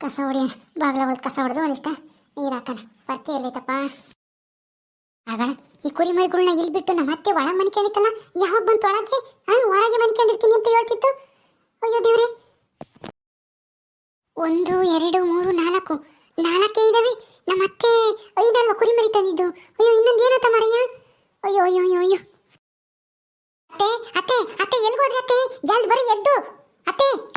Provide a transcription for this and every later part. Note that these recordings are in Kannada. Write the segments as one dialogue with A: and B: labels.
A: ಕಸ ಹೊಡಿಯ ಬಾಗ್ಲ ಒಳಗೆ ಕಸ ಹೊಡೆದು ಒಂದಿಷ್ಟ ನೀರು ಹಾಕೋಣ. ಪರ್ಕೆ ಎಲ್ಲೈತಪ್ಪ ಆಗಳ ಈ ಕುರಿ ಮರಿಗಳನ್ನ ಇಲ್ಲಿ ಬಿಟ್ಟು ನಮ್ಮ ಅತ್ತೆ ಒಳಗೆ ಮನಿಕೊಂಡಿತ್ತಲ್ಲ ಯಾವಾಗ ಬಂತು ಒಳಗೆ? ಹಾ, ಹೊರಗೆ ಮನಿಕೊಂಡಿರ್ತೀನಿ ಅಂತ ಹೇಳ್ತಿತ್ತು. ಅಯ್ಯೋ ದೇವ್ರಿ. ಒಂದು, ಎರಡು, ಮೂರು, ನಾಲ್ಕು. ನಾಲ್ಕೇ ಇದಾವೆ. ನಮ್ಮ ಅತ್ತೆ ಐದಲ್ವ ಕುರಿ ಮರಿ ತಂದಿದ್ದು? ಅಯ್ಯೋ, ಇನ್ನೊಂದು ಏನತ್ತ ಮರಯ್ಯ? ಅಯ್ಯೋ ಅಯ್ಯೋ ಅಯ್ಯೋ ಅಯ್ಯೋ. ಅತ್ತೆ ಅತ್ತೆ ಅತ್ತೆ ಎಲ್ಲಿ ಹೋದ್ರಿ ಅತ್ತೆ? ಜಲ್ದಿ ಬರೀ ಎದ್ದು. ಅತ್ತೆ.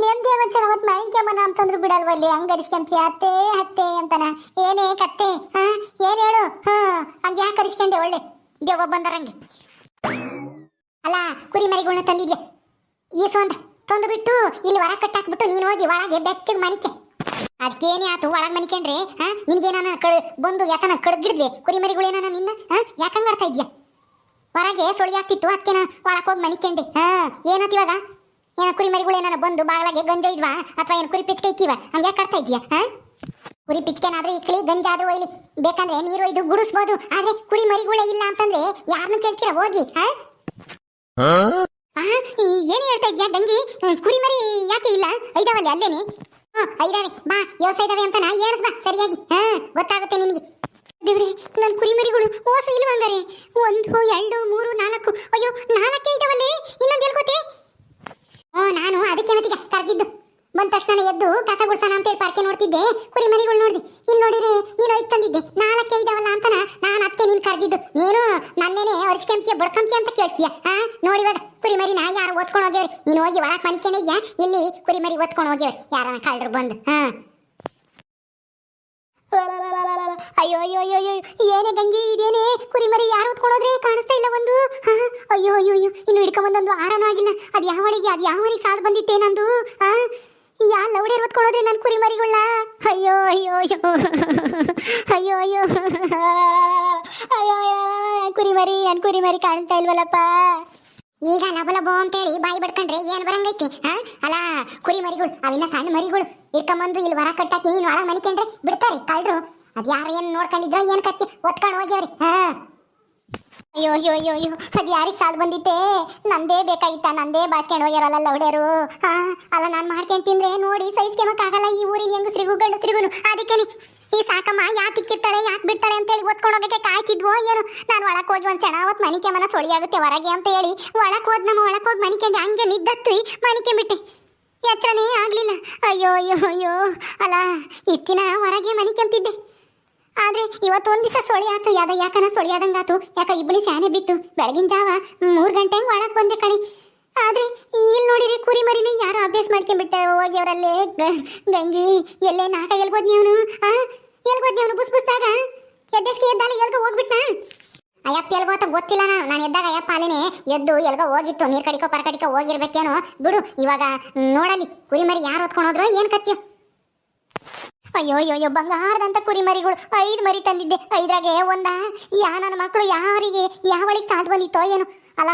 A: ನೇಮ್ದೇ ಒಂದ್ಸಲ ಮತ್ ಮಾಣಿಕ್ಯಮ್ಮನ ಅಂತಂದ್ರು ಬಿಡಲ್ವಲ್ಲಿ ಹಂಗರಿಸ್ಕೊಂತೀಯ? ಅತ್ತೆ ಅತ್ತೆ ಅಂತಾನ. ಏನೇ ಕತ್ತೆ, ಹಾ, ಏನ್ ಹೇಳು? ಹಾ, ಹಂಗ ಯಾಕೆ ಕರಿಸ್ಕೊಂಡೆ? ಒಳ್ಳೆ. ದೇವ ಬಂದರಂಗೆ ಅಲ್ಲ, ಕುರಿ ಮರಿಗಳ್ನ ತಂದಿದ್ಯ? ಈ ಸೊಂದ ತಂದು ಬಿಟ್ಟು ಇಲ್ಲಿ ಹೊರ ಕಟ್ಟಾಕ್ಬಿಟ್ಟು ನೀನು ಹೋಗಿ ಒಳಗೆ ಬೆಚ್ಚಗ್ ಮನಿಕೆ. ಅದಕ್ಕೇನೇ ಆತು ಒಳಗೆ ಮನಿಕೊಂಡ್ರೆ ಹಾ ನಿನ್ಗೇನ ಕಡ್, ಬಂದು ಯಾಕನ ಕಡ್ಗಿಡ್ದೆ ಕುರಿ ಮರಿಗಳೇನ ನಿನ್ನ? ಹಾ, ಯಾಕಂಗ್ ಆಡ್ತಾ ಇದ್ಯಾ? ಹೊರಗೆ ಸುಳಿ ಆಗ್ತಿತ್ತು ಅದಕ್ಕೆ ಒಳಗೆ ಹೋಗಿ ಮನಿಕೊಂಡೆ ಹಾ, ಏನತ್ ಇವಾಗ? ಏನ ಕುರಿ ಮರಿಗಳೇನ ಬಂದು ಬಾಗ್ಲಾಗೆ ಗಂಜ ಇದ್ವಾ? ಅಥವಾ ಏನು ಕುರಿ ಪಿಚ್ಕೆ ಇಕ್ಕಿವ? ಹಂಗೆ ಯಾಕೆ ಆಡ್ತಾ ಇದ್ಯಾ ಹಾ? ಕುರಿ ಪಿಚ್ಕೆನಾದ್ರೂ ಗಂಜ ಗಂಜಾದ್ರೂ ಒಯ್ಲಿ. ಬೇಕಂದ್ರೆ ನೀರು ಇದು ಗುಡಿಸ್ಬೋದು. ಆದ್ರೆ ಕುರಿ ಮರಿಗಳೇ ಇಲ್ಲ ಅಂತಂದ್ರೆ ಯಾರನ್ನು ಕೇಳ್ತೀರಾ? ಹೋಗಿ ಹಾ? ಏನ್ ಹೇಳ್ತಾ ಇದ್ಯಾ ಗಂಜಿ? ಕುರಿ ಮರಿ ಯಾಕೆ ಇಲ್ಲ? ಐದಾವಲ್ಲಿ ಅಲ್ಲೇನೆ? ಹ್ಮ್ ಐದಾವೆ. ಬಾ ಯೋಸ ಇದಾವೆ ಅಂತ ನಾ ಹೇಳ್ಸ್ ಬಾ ಸರಿಯಾಗಿ ಹಾ? ಗೊತ್ತಾಗುತ್ತೆ ನಿನಗೆ ದೇವ್ರೆ ನನ್ನ ಕುರಿಮರಿಗಳು ಓಸ ಇಲ್ವಂಗಾರೆ. ಒಂದು ಎರಡು ಮೂರು ನಾಲ್ಕು. ಅಯ್ಯೋ ನಾಲ್ಕೇ ಇದಾವಲ್ಲಿ ಇನ್ನೊಂದು ಹ್ಞೂ ನಾನು ಅದಕ್ಕೆ ಮತ್ತೀಗ ಕರೆದಿದ್ದು. ಬಂದ ತಕ್ಷಣ ಎದ್ದು ಕಸ ಗುಡ್ಸೋಣ ಅಂತೇಳಿ ಪಾರ್ಕೆ ನೋಡ್ತಿದ್ದೆ. ಕುರಿ ಮರಿಗಳು ನೋಡಿದೆ. ಇಲ್ಲಿ ನೋಡಿದ್ರೆ ನೀನು ಐದು ತಂದಿದ್ದೆ. ನಾಲ್ಕೇ ಇದಾವಲ್ಲ ಅಂತನ ನಾನು ಅದಕ್ಕೆ ನೀನು ಕರೆದಿದ್ದು. ನೀನು ನನ್ನೇನೆ ಒರೆಸ್ಕೊಂತೀಯ, ಬಡ್ಕೊಂತೀಯ ಅಂತ ಕೇಳ್ತೀಯ ಹಾ ನೋಡಿವಾಗ ಕುರಿ ಮರಿನ ಯಾರು ಓದ್ಕೊಂಡು ಹೋಗ್ಯವ್ರಿ? ನೀನು ಹೋಗಿ ಒಳಗೆ ಮನಿಕೊಂಡಿದ್ಯಾ ಇಲ್ಲಿ ಕುರಿ ಮರಿ ಓದ್ಕೊಂಡು ಹೋಗ್ಯವ್ರಿ. ಯಾರನ್ನ ಕಳ್ಳರು ಬಂದು, ಹಾ? ಅಯ್ಯೋ ಅಯ್ಯೋ ಅಯ್ಯೋ ಅಯ್ಯೋ ಏನೇ ಗಂಗೆ, ಇದೇನೇ? ಕುರಿಮರಿ ಯಾರು ಹೊತ್ಕೊಳ್ಳೋದ್ರೆ ಕಾಣಿಸ್ತಾ ಇಲ್ಲ ಒಂದು? ಅಯ್ಯೋ ಅಯ್ಯೋ ಅಯ್ಯೋ. ಇನ್ನು ಹಿಡ್ಕೊಂಬಂದೊಂದು ಆರಾನೂ ಆಗಿಲ್ಲ. ಅದು ಯಾವಳಿಗೆ ಅದು ಯಾವಳಿಗೆ ಸಾಲ ಬಂದಿತ್ತೆ ನಂದು? ಹಾ ಯಾ ಲೌಡೇರ್ ಹೊತ್ಕೊಳ್ಳೋದ್ರೆ ನನ್ನ ಕುರಿಮರಿಗಳ ಅಯ್ಯೋ ಅಯ್ಯೋ ಅಯ್ಯೋ. ಅಯ್ಯೋ ಅಯ್ಯೋ. ಅಯ್ಯೋ ಕುರಿಮರಿ ನನ್ನ ಕುರಿ ಮರಿ ಕಾಣಿಸ್ತಾ ಇಲ್ವಲ್ಲಪ್ಪ? ಈಗ ಲಬ ಲಬೋ ಅಂತೇಳಿ ಬಾಯಿ ಬಡ್ಕೊಂಡ್ರೆ ಏನ್ ಬರಂಗೈತಿ, ಹಾ? ಅಲ್ಲ ಕುರಿ ಮರಿಗಳು ಅವಿನ ಸಣ್ಣ ಮರಿಗಳು ಇಟ್ಕೊಂಬಂದು ಇಲ್ಲಿ ವರ ಕಟ್ಟಾಕಿ ನೀನು ಒಳಗೆ ಮನಿಕೊಂಡ್ರೆ ಬಿಡ್ತಾರೆ ಕಳ್ರು. ಅದ್ ಯಾರು ಏನ್ ನೋಡ್ಕೊಂಡಿದ್ರ ಏನ್ ಕಚ್ಚಿ ಒತ್ಕೊಂಡು ಹೋಗ್ಯವ್ರಿ, ಹಾ? ಅಯ್ಯೋ ಅಯ್ಯೋ ಅಯ್ಯೋ ಅಯ್ಯೋ, ಅದ್ ಯಾರಿಗ್ ಸಾಲ ಬಂದಿತ್ತೆ? ನಂದೇ ಬೇಕಾಗಿತ್ತ, ನಂದೇ ಬಾಸ್ಕೊಂಡು ಹೋಗ್ಯಾರಲ್ಲ ಲೌಡ್ಯರು, ಹಾ? ಅಲ್ಲ ನಾನ್ ಮಾಡ್ಕೊಂಡ್ ತಿಂದ್ರೆ ನೋಡಿ ಸಹಿಸ್ಕೊಂಬಕ್ಕಾಗಲ್ಲ ಈ ಊರಿನ ಹೆಂಗಸ್ರಿಗೂ ಗಂಡಸ್ರಿಗೂ ಅದಕ್ಕೇನೆ. ಈ ಸಾಕಮ್ಮ ಯಾಕೆ ತಿಕ್ಕಿರ್ತಾಳೆ, ಯಾಕೆ ಬಿಡ್ತಾಳೆ ಅಂತೇಳಿ ಓದ್ಕೊಂಡು ಹೋಗಕ್ಕೆ ಕಾಯ್ತಿದ್ವೋ ಏನು. ನಾನು ಒಳಕ್ ಹೋಗಿ ಒಂದ್ ಚಣ ಅವತ್ತು ಮನಿಕೆ ಮನ ಸೊಳಿಯಾಗುತ್ತೆ ಹೊರಗೆ ಅಂತ ಹೇಳಿ. ಒಳಕ್ ಹೋದ್ ನಮ್ಮ ಒಳಕ್ ಹೋಗಿ ಮನಿಕೆ ಹಂಗೆ ನಿದ್ದತ್ವಿ ಮನಿಕೆ ಬಿಟ್ಟೆ. ಎಚ್ಚರನೇ ಆಗ್ಲಿಲ್ಲ. ಅಯ್ಯೋ ಅಯ್ಯೋ ಅಯ್ಯೋ. ಅಲ್ಲ, ಇತ್ತಿನ ಹೊರಗೆ ಮನಿಕೆಂತಿದ್ದೆ ಆದ್ರೆ ಇವತ್ತು ಒಂದ್ ದಿವಸ ಸೊಳಿ ಆತು ಯಾದ ಯಾಕನ ಸೊಳಿ ಆದಂಗಾತು ಯಾಕ ಇಬ್ಬಳಿ ಸ್ಯಾನೆ ಬಿತ್ತು. ಬೆಳಗಿನ ಜಾವ ಮೂರು ಗಂಟೆ ಒಳಗ್ ಬಂದೆ ಕಣಿ. ಆದ್ರೆ ಇಲ್ಲಿ ನೋಡಿರಿ ಕುರಿ ಮರಿನ ಯಾರು ಅಭ್ಯಾಸ ಮಾಡ್ಕೊಂಡ್ಬಿಟ್ಟೆ ಹೋಗಿ ಅವರಲ್ಲೇ ಗಂಗಿ, ಎಲ್ಲೇ ನಾಕ ಎಲ್ಗೋದ್ ನೀವನು ಆ? ಎಲ್ಗೋದ್ ನೀವನು ಬುಸ್ ಬುಸ್ದಾಗ? ಎದ್ದಕ್ಕೆ ಎದ್ದಾಲಿ ಎಲ್ಗೋ ಹೋಗ್ಬಿಟ್ನಾ? ಅಯ್ಯಪ್ಪ ಎಲ್ಗೋತ ಗೊತ್ತಿಲ್ಲ ನಾನು ನಾನು ಎದ್ದಾಗ ಅಯ್ಯಪ್ಪ ಅಲ್ಲಿನೇ ಎದ್ದು ಎಲ್ಗೋ ಹೋಗಿತ್ತು, ನೀರ್ ಕಡಿಕೋ ಪರ ಕಡಿಕೋ ಹೋಗಿರ್ಬೇಕೇನೋ. ಬಿಡು, ಇವಾಗ ನೋಡಲಿ ಕುರಿ ಮರಿ ಯಾರು ಹೊತ್ಕೊಂಡು ಹೋದ್ರು ಏನ್ ಅಯ್ಯೋ ಅಯ್ಯೋ ಅಯ್ಯೋ, ಬಂಗಾರದಂತ ಕುರಿ ಮರಿಗಳು ಐದು ಮರಿ ತಂದಿದ್ದೆ. ಐದ್ರಾಗೆ ಒಂದ? ಯಾ ನನ್ನ ಮಕ್ಕಳು ಯಾರಿಗೆ? ಯಾವಳಿಗೆ ಸಾಧ್ ಬಂದಿತ್ತೋ ಏನು? ಅಲ್ಲ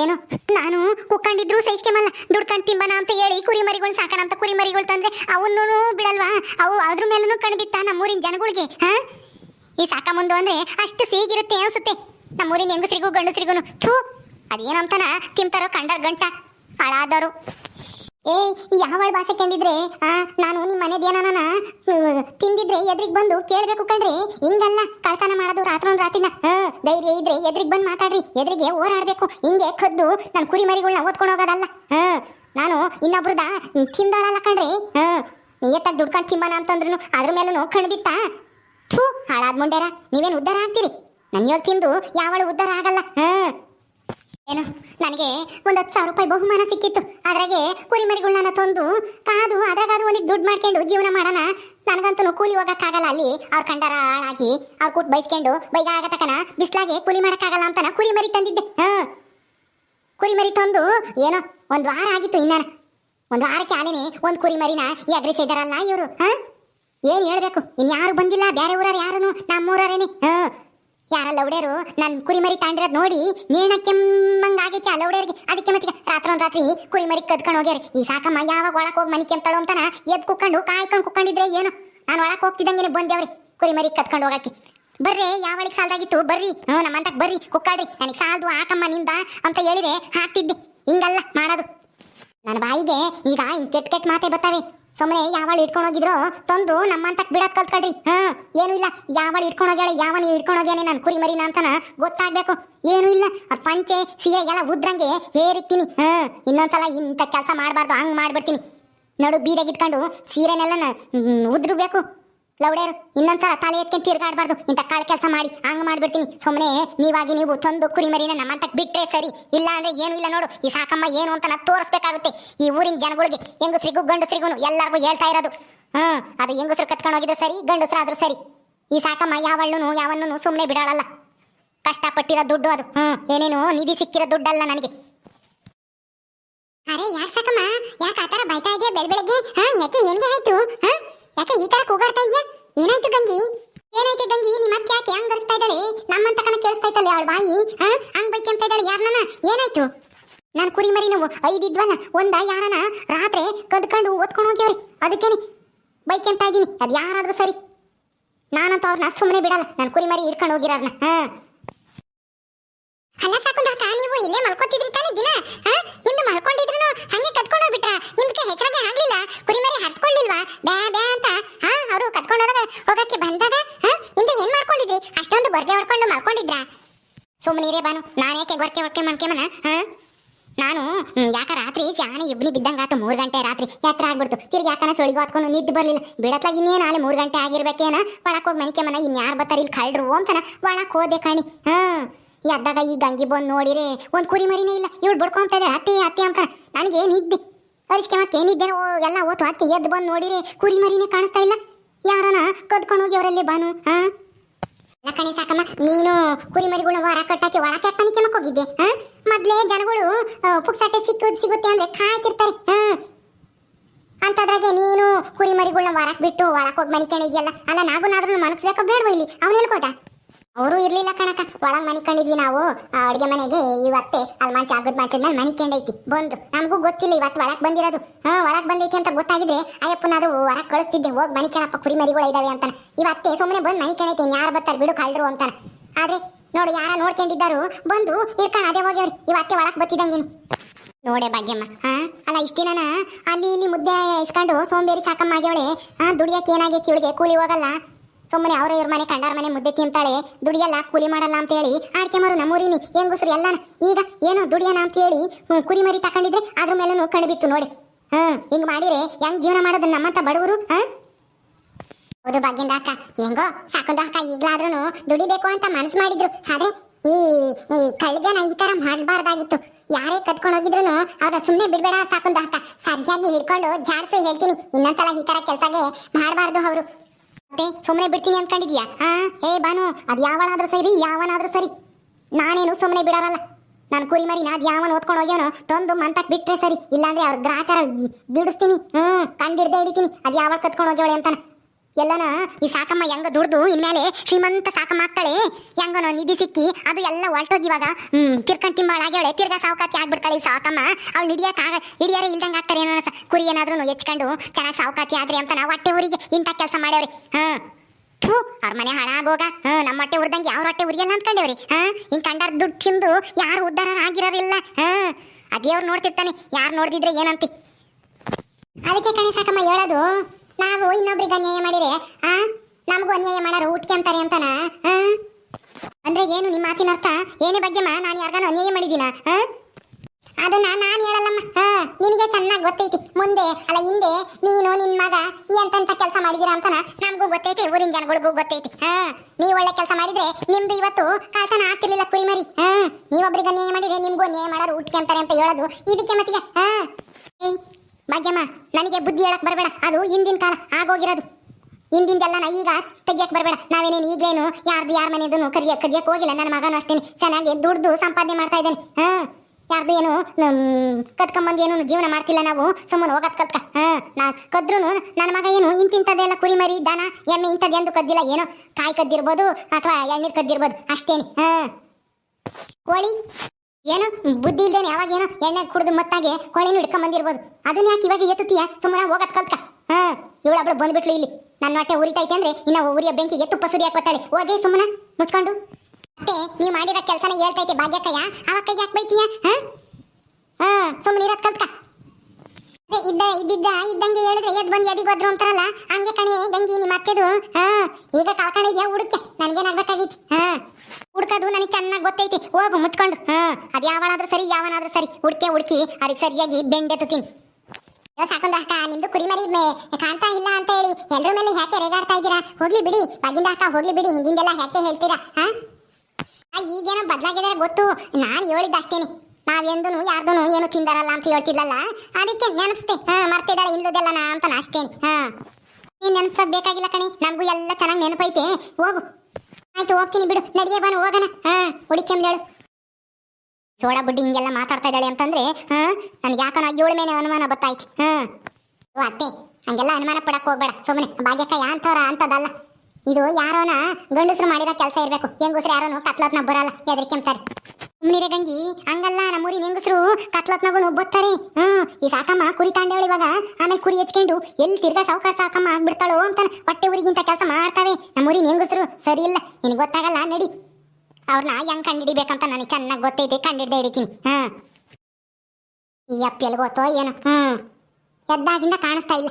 A: ಏನು? ನಾನು ಕುಕ್ಕಂಡಿದ್ರು ಸಹಿಸ್ಕೆಮಲ್ಲ ದುಡ್ಕೊಂಡು ತಿಂಬನ ಅಂತ ಹೇಳಿ ಕುರಿ ಮರಿಗಳು ಸಾಕಣ ಅಂತ ಕುರಿ ಮರಿಗಳು ತಂದ್ರೆ ಅವನ್ನೂ ಬಿಡಲ್ವಾ? ಅವು ಅದ್ರ ಮೇಲೂ ಕಣ್ಬಿತ್ತ ನಮ್ಮೂರಿನ ಜನಗಳಿಗೆ, ಹಾ? ಈ ಸಾಕ ಮುಂದು ಅಂದ್ರೆ ಅಷ್ಟು ಸೀಗಿರುತ್ತೆ ಅನ್ಸುತ್ತೆ. ನಮ್ಮೂರಿನ ಹೆಂಗಸ್ರಿಗೂ ಗಂಡಸ್ರಿಗೂ ಥೂ, ಅದೇನಂತನ ತಿಂತಾರೋ ಕಂಡರ್ ಗಂಟ. ಹಾಳಾದರು. ಏ ಯಾವಳ ಭಾಷೆ ಕಂಡಿದ್ರೆ ನಾನು ನಿಮ್ಮ ಮನೆದೇನ ತಿಂದಿದ್ರೆ ಎದ್ರಿಗೆ ಬಂದು ಕೇಳಬೇಕು ಕಣ್ರಿ. ಹಿಂಗಲ್ಲ, ಕಳ್ತನ ಮಾಡೋದು ರಾತ್ರಿ ಒಂದು ರಾತ್ರಿನ ಧೈರ್ಯ ಇದ್ರೆ ಎದ್ರಿಗೆ ಬಂದು ಮಾತಾಡ್ರಿ. ಎದ್ರಿಗೆ ಓಡಾಡಬೇಕು. ಹಿಂಗೆ ಕದ್ದು ನನ್ನ ಕುರಿ ಮರಿಗಳನ್ನ ಓದ್ಕೊಂಡು ಹೋಗೋದಲ್ಲ ನಾನು ಇನ್ನೊಬ್ರದ ತಿಂದಾಳಲ್ಲ ಕಣ್ರಿ ಹಾ ನಿಯತ್ತಾಗಿ ದುಡ್ಕೊಂಡು ತಿಂಬಣ ಅಂತಂದ್ರು ಅದ್ರ ಮೇಲೂ ಕಣ್ ಬಿತ್ತಾ? ಥೂ, ಹಾಳಾದ ಮುಂಡ್ಯಾರ. ನೀವೇನು ಉದ್ಧಾರ ಆಗ್ತೀರಿ? ನನ್ನ ತಿಂದು ಯಾವಳು ಉದ್ಧಾರ ಆಗಲ್ಲ ಹಾ ಏನು? ನನಗೆ ಒಂದು ಹತ್ತು ಸಾವಿರ ರೂಪಾಯಿ ಬಹುಮಾನ ಸಿಕ್ಕಿತ್ತು. ಅದ್ರಾಗೆ ಕುರಿಮರಿಗಳನ್ನ ತಂದು, ಕಾದು, ಅದ್ರಾಗಾದ್ರು ಒಂದಿಗೆ ದುಡ್ಡು ಮಾಡ್ಕೊಂಡು ಜೀವನ ಮಾಡೋಣ. ನನಗಂತೂ ಕೂಲಿ ಹೋಗೋಕ್ಕಾಗಲ್ಲ ಅಲ್ಲಿ. ಅವ್ರ ಕಂಡಾರ ಹಾಳಾಗಿ ಅವ್ರ ಕೂಟ್ ಬೈಸ್ಕೊಂಡು, ಬೈಗ ಆಗತಕನ ಬಿಸ್ಲಾಗೆ ಕೂಲಿ ಮಾಡೋಕ್ಕಾಗಲ್ಲ ಅಂತನ ಕುರಿಮರಿ ತಂದಿದ್ದೆ. ಹಾಂ. ಕುರಿಮರಿ ತಂದು ಏನೋ ಒಂದು ವಾರ ಆಗಿತ್ತು ಇನ್ನಾನ ಒಂದು ವಾರಕ್ಕೆ ಆಲೇನೆ ಒಂದು ಕುರಿಮರಿನ ಎಗ್ರಿಸಿದಾರಲ್ಲ ಇವರು. ಹಾ? ಏನು ಹೇಳಬೇಕು? ಇನ್ಯಾರು ಬಂದಿಲ್ಲ? ಬೇರೆ ಊರವ್ರು ಯಾರೂ ನಮ್ಮೂರರೇನೆ ಹಾ. ಯಾರ ಲೌಡ್ಯರು? ನನ್ ಕುರಿಮರಿ ತಾಂಡಿರೋದ್ ನೋಡಿ ನೇಣ ಕೆಮ್ಮಂಗಾಗೈತಿ ಆ ಲೌಡ್ಯರಿಗೆ. ಅದಕ್ಕೆ ಮತ್ತೆ ರಾತ್ರಿ ಒಂದ್ ರಾತ್ರಿ ಕುರಿಮರಿ ಕದ್ಕೊಂಡು ಹೋಗ್ಯಾರ. ಈ ಸಾಕಮ್ಮ ಯಾವಾಗ ಒಳಕ್ ಹೋಗಿ ಮನಿ ಕೆಮ್ತಾಳು ಅಂತಾನ ಎದ್ ಕುಕ್ಕೊಂಡು ಕಾಯ್ಕೊಂಡು ಕುಕ್ಕೊಂಡಿದ್ರೆ ಏನು? ನಾನು ಒಳಕ್ ಹೋಗ್ತಿದ್ದಂಗೆ ಬಂದೇವ್ರಿ ಕುರಿಮರಿ ಕದ್ಕೊಂಡು ಹೋಗಾಕಿ. ಬರ್ರಿ ಯಾವಳಿಗೆ ಸಾಲ್ದಾಗಿತ್ತು? ಬರ್ರಿ. ಹ್ಞೂ ನಮ್ಮಂತಕ್ ಬರ್ರಿ ಕುಕ್ಕಾಡ್ರಿ ನನಗೆ ಸಾಲ್ದು ಹಾಕಮ್ಮ ನಿಂದ ಅಂತ ಹೇಳಿದ್ರೆ ಹಾಕ್ತಿದ್ದೆ. ಹಿಂಗಲ್ಲ ಮಾಡೋದು. ನನ್ನ ಬಾಯಿಗೆ ಈಗ ಕೆಟ್ಟ ಕೆಟ್ಟ ಮಾತೇ ಬರ್ತವೆ ಸುಮ್ಮನೆ ಯಾವಳು ಇಟ್ಕೊಂಡು ಹೋಗಿದ್ರು, ತಂದು ನಮ್ಮಂತಕ್ ಬಿಡೋದ್ ಕಲ್ತ್ಕೊಳ್ರಿ. ಹಾ, ಏನು ಇಲ್ಲ. ಯಾವಳು ಹೋಗ್ಯಾಳ ಯಾವನು ಇಟ್ಕೊಂಡು ಹೋಗ್ಯಾನೆ ನಾನು ಕುರಿ ಮರಿನ ಅಂತನ ಗೊತ್ತಾಗ್ಬೇಕು. ಏನು ಇಲ್ಲ. ಪಂಚೆ, ಸೀರೆ ಎಲ್ಲ ಉದ್ರಂಗೆ ಹೇರಿಕ್ತೀನಿ ಹಾ, ಇನ್ನೊಂದ್ಸಲ ಇಂಥ ಕೆಲಸ ಮಾಡಬಾರ್ದು, ಹಂಗ್ ಮಾಡ್ಬಿಡ್ತೀನಿ. ನಡು ಬೀದಾಗ ಇಟ್ಕೊಂಡು ಸೀರೆನೆಲ್ಲ ಉದ್ರಬೇಕು. ಲೌಡೇರು ಇನ್ನೊಂದ್ಸಲ ತಲೆ ಎತ್ಕೊಂಡು ತಿರ್ಗಾಡ್ಬಾರ್ದು. ಇಂಥ ಕಾಳು ಕೆಲಸ ಮಾಡಿ, ಹಂಗ್ ಮಾಡ್ಬಿಡ್ತೀನಿ. ಸುಮ್ಮನೆ ನೀವಾಗಿ ನೀವು ತಂದು ಕುರಿಮರಿನ ನಮ್ಮಂತಕ್ಕೆ ನಮ್ಮಂತಕ್ ಬಿಟ್ರೆ ಸರಿ. ಇಲ್ಲ ಅಂದ್ರೆ ಏನು ಇಲ್ಲ ನೋಡು, ಈ ಸಾಕಮ್ಮ ಏನು ಅಂತ ನಾವು ತೋರಿಸ್ಬೇಕಾಗುತ್ತೆ. ಈ ಊರಿನ ಜನಗಳಿಗೆ, ಹೆಂಗಸ್ರಿಗೂ ಗಂಡಸ್ರಿಗೂ ಎಲ್ಲರಿಗೂ ಹೇಳ್ತಾ ಇರೋದು. ಹ್ಞೂ ಅದು ಹೆಂಗಸ್ರು ಕತ್ಕೊಂಡು ಹೋಗಿದ್ರು ಸರಿ, ಗಂಡಸ್ರಾದ್ರೂ ಸರಿ. ಈ ಸಾಕಮ್ಮ ಯಾವಳ್ಳೂ ಯಾವನ್ನೂ ಸುಮ್ಮನೆ ಬಿಡಾಳಲ್ಲ. ಕಷ್ಟಪಟ್ಟಿರೋ ದುಡ್ಡು ಅದು. ಹ್ಞೂ ಏನೇನು ನಿಧಿ ಸಿಕ್ಕಿರೋ ದುಡ್ಡಲ್ಲ ನನಗೆ. ಅರೆ, ಯಾಕೆ ಸಾಕಮ್ಮ? ಯಾಕೆ ಆ ಥರ ಬೈತಾ ಇದೆಯಾ ಬೆಳ ಹಾ ಯಾಕೆ ಹೆಂಗೆ ಆಯ್ತು? ಹಾ ಯಾಕೆ ಈ ತರ ಕೂಗಾಡ್ತಾ ಏನಾಯ್ತು ಗಂಗಿ? ಏನಾಯ್ತು ಗಂಗಿ? ನಿಮ್ಮ ಅತ್ತೆ ಯಾಕೆ ಹಂಗ್ ಗರ್ಸ್ತಾ ಇದ್ದಾಳೆ? ನಮ್ಮಂತ ಕಣ ಕೇಳಿಸ್ತಾ ಇದ್ದಾಳೆ ಅವಳ ಬಾಯಿ? ಹಂಗ್ ಬೈಕೆಂತ ಇದ್ದಾಳೆ ಯಾರನ್ನ? ಏನಾಯ್ತು? ನಾನು ಕುರಿ ಮರಿ ನಾವು ಐದಿದ್ವಲ್ಲ ಒಂದ ಯಾರನ ರಾತ್ರಿ ಕದ್ಕೊಂಡು ಓದ್ಕೊಂಡು ಹೋಗ್ಯವ್ರಿ. ಅದಕ್ಕೇನೆ ಬೈಕೆಂತ ಇದ್ದೀನಿ. ಅದು ಯಾರಾದ್ರೂ ಸರಿ. ನಾನಂತ ಅವ್ರನ್ನ ಸುಮ್ಮನೆ ಬಿಡಲ್ಲ. ನಾನು ಕುರಿ ಮರಿ ಹಿಡ್ಕೊಂಡು ಹೋಗಿರೋರ್ನ. ಹಾ. ಅಲ್ಲ ಸಾಕುಂದ ಅಕ್ಕ ನೀವು ಇಲ್ಲೇ ಮಲ್ಕೋತಿದ್ರಿ ತಾನೇ ದಿನ ನಿಮ್ದು ಮಲ್ಕೊಂಡಿದ್ರು ಹಂಗೆ ಕತ್ಕೊಂಡು ಹೋಗ್ಬಿಟ್ರ? ನಿಮ್ಗೆ ಹೆಸರಾಗೆ ಆಗ್ಲಿಲ್ಲ? ಕುರಿಮರಿ ಹರ್ಸ್ಕೊಳ್ಳಿಲ್ವಾ ಬ್ಯಾ ಬ್ಯಾ ಅಂತ, ಹಾ? ಅವರು ಕತ್ಕೊಂಡು ಹೋದಾಗ, ಹೋಗಕ್ಕೆ ಬಂದಾಗ ಹಿಂದೆ ಏನ್ ಮಾಡ್ಕೊಂಡಿದ್ರಿ? ಅಷ್ಟೊಂದು ಗೊರ್ಗೆ ಹೊಡ್ಕೊಂಡು ಮಲ್ಕೊಂಡಿದ್ರಾ? ಸುಮ್ಮನಿರೇ ಬಾನು ನಾನೇಕೆ ಗೊರ್ಕೆ ಹೊಡ್ಕೆ ಮಾಡ್ಕೆಮನ ಹಾ? ನಾನು ಯಾಕ ರಾತ್ರಿ ಜಾಣಿ ಇಬ್ನಿ ಬಿದ್ದಂಗಾತು ಮೂರು ಗಂಟೆ ರಾತ್ರಿ. ಯಾತ್ರ ಆಗ್ಬಿಡ್ತು. ತಿರ್ಗಿ ಯಾಕನ ಸೊಳಿಗೆ ಹೊತ್ಕೊಂಡು ನಿದ್ದೆ ಬರಲಿಲ್ಲ. ಬಿಡತ್ಲಾಗ ಇನ್ನೇನು ನಾಳೆ ಮೂರು ಗಂಟೆ ಆಗಿರ್ಬೇಕೇನ? ಒಳಕ್ ಹೋಗಿ ಮನಿಕೆ ಮನ ಇನ್ಯಾರು ಬರ್ತಾರೆ, ಇಲ್ಲಿ ಕಳ್ರು ಅಂತನ. ಒಳಕ್ ಹೋದೆ ಕಣಿ, ಹಾ? ಎದ್ದಾಗ ಈ ಗಂಗಿ ಬಂದು ನೋಡಿರಿ ಒಂದು ಕುರಿ ಮರಿನೇ ಇಲ್ಲ. ಇವಳು ಬಡ್ಕೊಂತ ಇದೆ ಅತ್ತಿ ಅತ್ತಿ ಅಂತ ನನಗೆ ನಿದ್ದೆ. ಅರಿಸ್ಕೆ ಮತ್ತೆ ಓ, ಎಲ್ಲ ಓತು ಅತ್ತಿ ಎದ್ದು ಬಂದು ನೋಡಿರಿ ಕುರಿ ಮರಿನೇ ಕಾಣಿಸ್ತಾ ಇಲ್ಲ. ಯಾರನ ಕದ್ಕೊಂಡು ಹೋಗಿ ಅವರಲ್ಲಿ ಬಾನು ಹಾ ಅಲ್ಲ ಕಣೆ, ಸಾಕಮ್ಮ. ನೀನು ಕುರಿಮರಿಗಳನ್ನ ಹೊರ ಕಟ್ಟಾಕಿ ಒಳಕ್ಕೆ ಹಾಕಿ ಕೆಮಕ್ ಹೋಗಿದ್ದೆ ಹಾ ಮೊದ್ಲೇ ಜನಗಳು ಪುಕ್ಸಾಟೆ ಸಿಕ್ಕೋದು ಸಿಗುತ್ತೆ ಅಂದ್ರೆ ಕಾಯ್ತಿರ್ತಾರೆ ಹಾ ಅಂತದ್ರಾಗೆ ನೀನು ಕುರಿಮರಿಗಳನ್ನ ಮರಿಗಳನ್ನ ವಾರಕ್ ಬಿಟ್ಟು ಒಳಕ್ ಹೋಗಿ ಮನಿಕೊಂಡಿದ್ಯಲ್ಲ ಅಲ್ಲ ನಾಗುನಾದ್ರೂ ಮನಸ್ಬೇಕು ಬೇಡವೋ ಇಲ್ಲಿ? ಅವನು ಹೇಳ್ಕೋದ ಅವರು ಇರ್ಲಿಲ್ಲ ಕಣಕ ಒಳಗ್ ಮನಿಕೊಂಡಿದ್ವಿ ನಾವು. ಆ ಅಡ್ಗೆ ಮನೆಗೆ ಇವತ್ತೆ ಅಲ್ಲಿ ಮಂಚ ಆಗದ್ ಮಂಚದ ಮೇಲೆ ಮನಿಕೊಂಡೈತಿ ಬಂದು. ನಮಗೂ ಗೊತ್ತಿಲ್ಲ ಇವತ್ತು ಒಳಗ್ ಬಂದಿರೋದು. ಹಾ, ಒಳಗ್ ಬಂದೈತಿ ಅಂತ ಗೊತ್ತಾಗಿದ್ರೆ ಅಯ್ಯಪ್ಪನಾದ್ರು ಹೊರಗ್ ಕಳಿಸ್ತಿದ್ದೆ. ಹೋಗಿ ಕೇಳಪ್ಪ ಕುರಿ ಮರಿಗಳು ಇದಾವೆ ಅಂತಾನೆ. ಇವತ್ತೆ ಸುಮ್ಮನೆ ಬಂದು ಮನಿಕೊಂಡೈತಿ ಯಾರು ಬರ್ತಾರೆ ಬಿಡು ಕಳ್ರು ಅಂತಾನೆ. ಆದ್ರೆ ನೋಡಿ ಯಾರ ನೋಡ್ಕೊಂಡಿದ್ದಾರು ಬಂದು ಇಟ್ಕೊಂಡು ಅದೇ ಹೋಗ್ಯವ್ರಿ ಇವತ್ತೆ ಒಳಗ್ ಬತ್ತಿದಂಗಿನಿ. ನೋಡೆ ಭಾಗ್ಯಮ್ಮ. ಹಾ? ಅಲ್ಲ ಇಷ್ಟಿನ ಅಲ್ಲಿ ಇಲ್ಲಿ ಮುದ್ದೆ ಇಸ್ಕೊಂಡು ಸೋಂಬೇರಿ ಸಾಕಮ್ಮ ಆಗ್ಯವಳೆ. ಹಾ ದುಡಿಯಕ್ಕೆ ಏನಾಗೈತಿ ಇವಳಿಗೆ? ಕೂಲಿ ಹೋಗಲ್ಲ. ಸುಮ್ಮನೆ ಅವ್ರ ಇವ್ರ ಮನೆ, ಕಂಡಾರ ಮನೆ ಮುದ್ದೆ ತಿಂತಾಳೆ. ದುಡಿಯಲ್ಲ, ಕೂಲಿ ಮಾಡಲ್ಲ ಅಂತ ಹೇಳಿ ಆಡ್ಕೆ ಮಾರು ನಮ್ಮೂರಿನಿ, ಹೆಂಗುಸ್ರು ಎಲ್ಲನ. ಈಗ ಏನು ದುಡಿಯೋಣ ಅಂತ ಹೇಳಿ ಕುರಿ ಮರಿ ತಕೊಂಡಿದ್ರೆ ಅದ್ರ ಮೇಲೆ ಕಣ್ಬಿತ್ತು ನೋಡಿ. ಹ್ಮ್, ಹಿಂಗ್ ಮಾಡಿರೆ ಹೆಂಗ್ ಜೀವನ ಮಾಡೋದು ನಮ್ಮಂತ ಬಡವರು, ಹಾ? ಹೌದು ಭಾಗ್ಯಂದ ಅಕ್ಕ. ಹೆಂಗೋ, ಸಾಕೊಂದು ಅಕ್ಕ ಈಗ್ಲಾದ್ರೂ ದುಡಿಬೇಕು ಅಂತ ಮನಸ್ಸು ಮಾಡಿದ್ರು. ಆದ್ರೆ ಈ ಈ ಕಳ್ಳ ಜನ ಈ ತರ ಮಾಡಬಾರ್ದಾಗಿತ್ತು. ಯಾರೇ ಕತ್ಕೊಂಡು ಹೋಗಿದ್ರು ಅವ್ರ ಸುಮ್ಮನೆ ಬಿಡ್ಬೇಡ ಸಾಕುಂದ ಅಕ್ಕ. ಸರಿಯಾಗಿ ಹಿಡ್ಕೊಂಡು ಜಾಡ್ಸು ಹೇಳ್ತೀನಿ. ಇನ್ನೊಂದ್ಸಲ ಈ ತರ ಕೆಲ್ಸಗೆ ಮಾಡಬಾರ್ದು ಅವರು. ಮತ್ತೆ ಸುಮ್ಮನೆ ಬಿಡ್ತೀನಿ ಅನ್ಕೊಂಡಿದ್ಯಾ? ಹಾ ಏ, ಬಾನು, ಅದು ಯಾವನಾದ್ರೂ ಸರಿ ಯಾವನಾದ್ರೂ ಸರಿ. ನಾನೇನು ಸುಮ್ಮನೆ ಬಿಡಾರಲ್ಲ. ನಾನು ಕುರಿ ಮರಿ ನಾದ್ ಯಾವನ್ ಓದ್ಕೊಂಡು ಹೋಗ್ಯವನು ತಂದು ಮಂತಕ್ ಬಿಟ್ರೆ ಸರಿ. ಇಲ್ಲಾಂದ್ರೆ ಅವ್ರ ಗ್ರಾಚಾರ ಬಿಡಿಸ್ತೀನಿ. ಹ್ಮ್ ಕಂಡಿಡ್ದೆ ಹಿಡಿತೀನಿ. ಅದು ಯಾವಾಗ ಕತ್ಕೊಂಡು ಹೋಗ್ಯವಳೆ ಅಂತಾನ. ಎಲ್ಲನ ಈ ಸಾಕಮ್ಮ ಹೆಂಗ ದುಡ್ದು ಇನ್ಮೇಲೆ ಶ್ರೀಮಂತ ಸಾಕಮ್ಮ ಆಗ್ತಾಳೆ. ಹೆಂಗನೋ ನಿಧಿ ಸಿಕ್ಕಿ ಅದು ಎಲ್ಲ ಹೊರಟೋಗಿವಾಗ, ಹ್ಮ್ ತಿರ್ಕೊಂಡ್ ತಿಂಬಾಳ ಆಗ್ಯಾಳೆ. ತಿರ್ಗಾ ಸಾವುಕಾತಿ ಆಗ್ಬಿಡ್ತಾಳೆ ಈ ಸಾಕಮ್ಮ. ಅವ್ಳು ಹಿಡಿಯಕ್ ಆಗ ಹಿಡಿಯಾರ ಇಲ್ದಂಗ ಆಗ್ತಾರೆ ಏನೋ ಕುರಿ ಏನಾದ್ರೂ ಹೆಚ್ಕೊಂಡು ಚೆನ್ನಾಗಿ ಸಾವುಕಾತಿ ಆದ್ರೆ ಅಂತ ನಾವು ಹೊಟ್ಟೆ ಊರಿಗೆ ಇಂಥ ಕೆಲಸ ಮಾಡ್ಯಾವ್ರಿ. ಹಾ. ಥೂ, ಅವ್ರ ಮನೆ ಹಾಳಾಗೋಗ. ಹಾ ನಮ್ಮ ಹೊಟ್ಟೆ ಉರ್ದಂಗೆ ಅವ್ರ ಹೊಟ್ಟೆ ಉರಿಯಲ್ಲ ಅನ್ಕೊಂಡೇವ್ರಿ ಹಾ, ಹಿಂಗ್ ಕಂಡಾರ್ ದುಡ್ಡು ತಿಂದು ಯಾರು ಉದ್ಧಾರ ಆಗಿರೋರಿಲ್ಲ. ಹಾ, ಅದೇವ್ರು ನೋಡ್ತಿರ್ತಾನೆ. ಯಾರು ನೋಡ್ದಿದ್ರೆ ಏನಂತಿ? ಅದಕ್ಕೆ ಕಣೆ ಸಾಕಮ್ಮ ಹೇಳೋದು ನಾವು ಇನ್ನೊಬ್ರಿಗೆ ಅನ್ಯಾಯ ಮಾಡಿದ್ರೆ ಆ? ನಮಗೂ ಅನ್ಯಾಯ ಮಾಡಾರು ಉಟ್ಕೊಂತಾರೆ ಅಂತಾನ? ಅಂದ್ರೆ ಏನು ನಿಮ್ಮ ಮಾತಿನ ಅರ್ಥ? ಏನೇ ಮಾ ನಾನು ಯಾರ್ಗಾನು ಅನ್ಯಾಯ ಮಾಡಿದ್ದೀನ? ಅದನ್ನ ನಾನು ಹೇಳಲ್ಲಮ್ಮ ಹಾ ನಿನಗೆ ಚೆನ್ನಾಗಿ ಗೊತ್ತೈತಿ. ಮುಂದೆ, ಅಲ್ಲ ಹಿಂದೆ, ನೀನು ನಿನ್ನ ಮಗ ಎಂತೆಂತ ಕೆಲಸ ಮಾಡಿದಿರ ಅಂತನ ನಮಗೂ ಗೊತ್ತೈತಿ, ಊರಿನ ಜನಗಳಿಗೂ ಗೊತ್ತೈತಿ ಹಾ ನೀವು ಒಳ್ಳೆ ಕೆಲಸ ಮಾಡಿದ್ರೆ ನಿಮ್ದು ಇವತ್ತು ಕಾಲ್ತನ ಆಗ್ತಿರ್ಲಿಲ್ಲ ಕುರಿ ಮರಿ ಹಾ ನೀವೊಬ್ರಿಗೆ ಅನ್ಯಾಯ ಮಾಡಿದ್ರೆ ನಿಮ್ಗೂ ಅನ್ಯಾಯ ಮಾಡೋರು ಉಟ್ಕೊಂತಾರೆ ಅಂತ ಹೇಳೋದು ಇದಕ್ಕೆ ಮತ್ತಿಗೆ ಹಾ ಭಾಗ್ಯಮ್ಮ, ನನಗೆ ಬುದ್ಧಿ ಹೇಳಕ್ ಬರಬೇಡ. ಅದು ಹಿಂದಿನ ಕಾಲ ಆಗೋಗಿರೋದು. ಹಿಂದಿಂದೆಲ್ಲ ನಾ ಈಗ ತೆಗಿಯಕ್ ಬರಬೇಡ. ನಾವೇನೇನು ಈಗೇನು ಯಾರ್ದು ಯಾರ ಮನೆಯದನ್ನು ಕರಿಯ, ಕದಿಯಕ್ ಹೋಗಿಲ್ಲ. ನನ್ನ ಮಗನೂ ಅಷ್ಟೇನೆ. ಚೆನ್ನಾಗಿ ದುಡ್ದು ಸಂಪಾದನೆ ಮಾಡ್ತಾ ಇದ್ದೇನೆ. ಹಾ, ಯಾರ್ದು ಏನು ಕತ್ಕೊಂಬಂದು ಏನು ಜೀವನ ಮಾಡ್ತಿಲ್ಲ ನಾವು. ಸುಮ್ಮನೆ ಹೋಗತ್ ಕತ್ಕ ಹಾ, ನಾ ಕದ್ರು ನನ್ನ ಮಗ ಏನು ಇಂತಿಂಥದ್ದೆಲ್ಲ ಕುರಿ ಮರಿ ದನ, ಎಮ್ಮೆ ಇಂಥದ್ದು ಕದ್ದಿಲ್ಲ. ಏನು ಕಾಯಿ ಕದ್ದಿರ್ಬೋದು ಅಥವಾ ಎಳ್ನೀರು ಕದ್ದಿರ್ಬೋದು. ಅಷ್ಟೇನೆ. ಹಾ. ಕೋಳಿ ಏನು? ಬುದ್ಧಿ ಇಲ್ದೇನೆ, ಯಾವಾಗ ಏನೋ? ಎಣ್ಣೆ ಕುಡಿದು ಮತ್ತಾಗೆ ಕೋಳಿನ ಹಿಡ್ಕೊಂಡ್ ಬಂದಿರ್ಬೋದು. ಅದನ್ನ ಯಾಕೆ ಇವಾಗ ಎತ್ತುತ್ತೀಯ? ಸುಮ್ಮನೆ ಹೋಗತ್ ಕಲ್ತ್ಕ. ಹಾ, ಇವಳೊಬ್ಳು ಬಂದ್ಬಿಟ್ಲು ಇಲ್ಲಿ. ನನ್ನ ಹೊಟ್ಟೆ ಉರಿತೈತೆ ಅಂದ್ರೆ ಇನ್ನ ಉರಿಯ ಬೆಂಕಿಗೆ ತುಪ್ಪ ಸುರಿ ಹಾಕೋತಾಳೆ ಹೋಗಿ ಸುಮ್ಮನೆ ಮುಚ್ಕೊಂಡು. ಮತ್ತೆ ನೀವು ಮಾಡಿರೋ ಕೆಲಸನ ಹೇಳ್ತೈತೆ ಭಾಗ್ಯಕ್ಕಯ್ಯ. ಅವ ಕೈ ಯಾಕೆ ಬೈತೀಯ? ಹಾ? ಹಾ ಸುಮ್ಮನೆ ಇರೋದ್ ಕಲ್ತ್ಕ. ಇದ್ದ, ಇದ್ದಿದ್ದ, ಇದ್ದಂಗೆ ಹೇಳಿದ್ರೆ ಎದ್ ಬಂದು ಎದಿಗೆ ಹೋದ್ರು ಅಂತಾರಲ್ಲ, ಹಂಗೆ ಕಣೆ, ಗಂಗಿ ನಿಮ್ಮ ಅತ್ತೆದು. ಹಾ, ಈಗ ಕಳ್ಕೊಂಡಿದ್ಯಾ ಹುಡುಕೆ ನನ್ಗೇನಾಗ್ಬೇಕಾಗಿತ್ತು ಹಾ. ಹುಡ್ಕದು ನನಗೆ ಚೆನ್ನಾಗಿ ಗೊತ್ತೈತಿ. ಹೋಗು, ಮುಚ್ಕೊಂಡು. ಹಾ, ಅದು ಯಾವಳಾದ್ರೂ ಸರಿ, ಯಾವನಾದ್ರೂ ಸರಿ. ಹುಡ್ಕೆ ಹುಡ್ಕಿ ಅದಕ್ಕೆ ಸರಿಯಾಗಿ ಬೆಂಡೆತ್ತೀನಿ ಸಾಕೊಂದು ಅಕ್ಕ, ನಿಮ್ದು ಕುರಿಮರಿ ಕಾಣ್ತಾ ಇಲ್ಲ ಅಂತ ಹೇಳಿ. ಎಲ್ರ ಮೇಲೆ ಯಾಕೆ ರೇಗಾಡ್ತಾ ಇದ್ದೀರಾ? ಹೋಗ್ಲಿ ಬಿಡಿ. ಬಗಿಂದ ಅಕ್ಕ, ಹೋಗ್ಲಿ ಬಿಡಿ. ಹಿಂದಿಂದೆಲ್ಲ ಯಾಕೆ ಹೇಳ್ತೀರಾ? ಹಾ? ಈಗೇನೋ ಬದಲಾಗಿದ್ದಾರೆ ಗೊತ್ತು. ನಾನು ಹೇಳಿದ್ದಷ್ಟೇನೆ. ನಾವೆಂದೂ ಯಾರ್ದೂ ಏನು ತಿಂದಾರಲ್ಲ ಅಂತ ಹೇಳ್ತಿದ್ಲಲ್ಲ? ಅದಕ್ಕೆ ನೆನಪಿಸ್ತೆ ಹಾ, ಮರ್ತಿದ್ದಾಳೆ ನಾ ಅಂತ ಅಷ್ಟೇನೆ ಹಾ. ನೀನ್ ನೆನಪಿಸೋದ್ ಬೇಕಾಗಿಲ್ಲ ಕಣಿ. ನಮಗೂ ಎಲ್ಲ ಚೆನ್ನಾಗಿ ನೆನಪೈತೆ. ಹೋಗು. ಆಯ್ತು, ಹೋಗ್ತೀನಿ ಬಿಡು. ನಡಿಗೆ ಬಾನು, ಹೋಗೋಣ. ಹಾ ಹುಡಿಕೆಂಬ್ಲೇಳು ಸೋಡಾ ಬುಡ್ಡಿ ಹಿಂಗೆಲ್ಲ ಮಾತಾಡ್ತಾ ಇದ್ದಾಳೆ ಅಂತಂದ್ರೆ, ಹಾ, ನನ್ಗೆ ಯಾಕನ ಏಳು ಮೇಲೆ ಅನುಮಾನ ಬತ್ತಾಯ್ತು. ಹಾ. ಓ, ಅತ್ತೆ, ಹಂಗೆಲ್ಲ ಅನುಮಾನ ಪಡಕ್ ಹೋಗ್ಬೇಡ. ಸುಮ್ಮನೆ ಭಾಗ್ಯಕ್ಕ ಯಾಂತವ್ರ ಅಂತದಲ್ಲ. ಇದು ಯಾರೋನ ಗಂಡಸರು ಮಾಡಿರೋ ಕೆಲಸ ಇರಬೇಕು. ಹೆಂಗಸ್ರು ಯಾರೋನು ಕತ್ಲತ್ನ ಬರಲ್ಲ ಎದರಿಕೆಂಬ್ತಾರೆ ಸುಮ್ಮನಿರೆ ಗಂಗಿ, ಹಂಗಲ್ಲ ನಮ್ಮೂರಿನ ಹೆಂಗಸರು ಕತ್ಲತ್ನಾಗೂ ಬತ್ತಾರೆ ಹ್ಮ್, ಈ ಸಾಕಮ್ಮ ಕುರಿ ತಾಂಡವಳು ಇವಾಗ, ಆಮೇಲೆ ಕುರಿ ಹೆಚ್ಕೊಂಡು ಎಲ್ಲಿ ತಿರ್ಗಾ ಸಾವುಕಾರ ಸಾಕಮ್ಮ ಆಗ್ಬಿಡ್ತಾಳೋ ಅಂತ ಹೊಟ್ಟೆ ಊರಿಗಿಂತ ಕೆಲಸ ಮಾಡ್ತಾವೆ. ನಮ್ಮೂರಿನ ಹೆಂಗಸರು ಸರಿ ಇಲ್ಲ, ನಿನಗೆ ಗೊತ್ತಾಗಲ್ಲ, ನಡಿ. ಅವ್ರನ್ನ ಹೆಂಗ್ ಕಂಡಿಡಿಬೇಕಂತ ನನಗೆ ಚೆನ್ನಾಗಿ ಗೊತ್ತೈತೆ, ಕಂಡಿಡ್ದೆ ಹಿಡಿತೀನಿ ಹಾಂ ಈ ಅಪ್ಪಿ ಎಲ್ಲಿ ಗೊತ್ತೋ ಏನು. ಹ್ಞೂ ಎದ್ದಾಗಿಂದ ಕಾಣಿಸ್ತಾ ಇಲ್ಲ.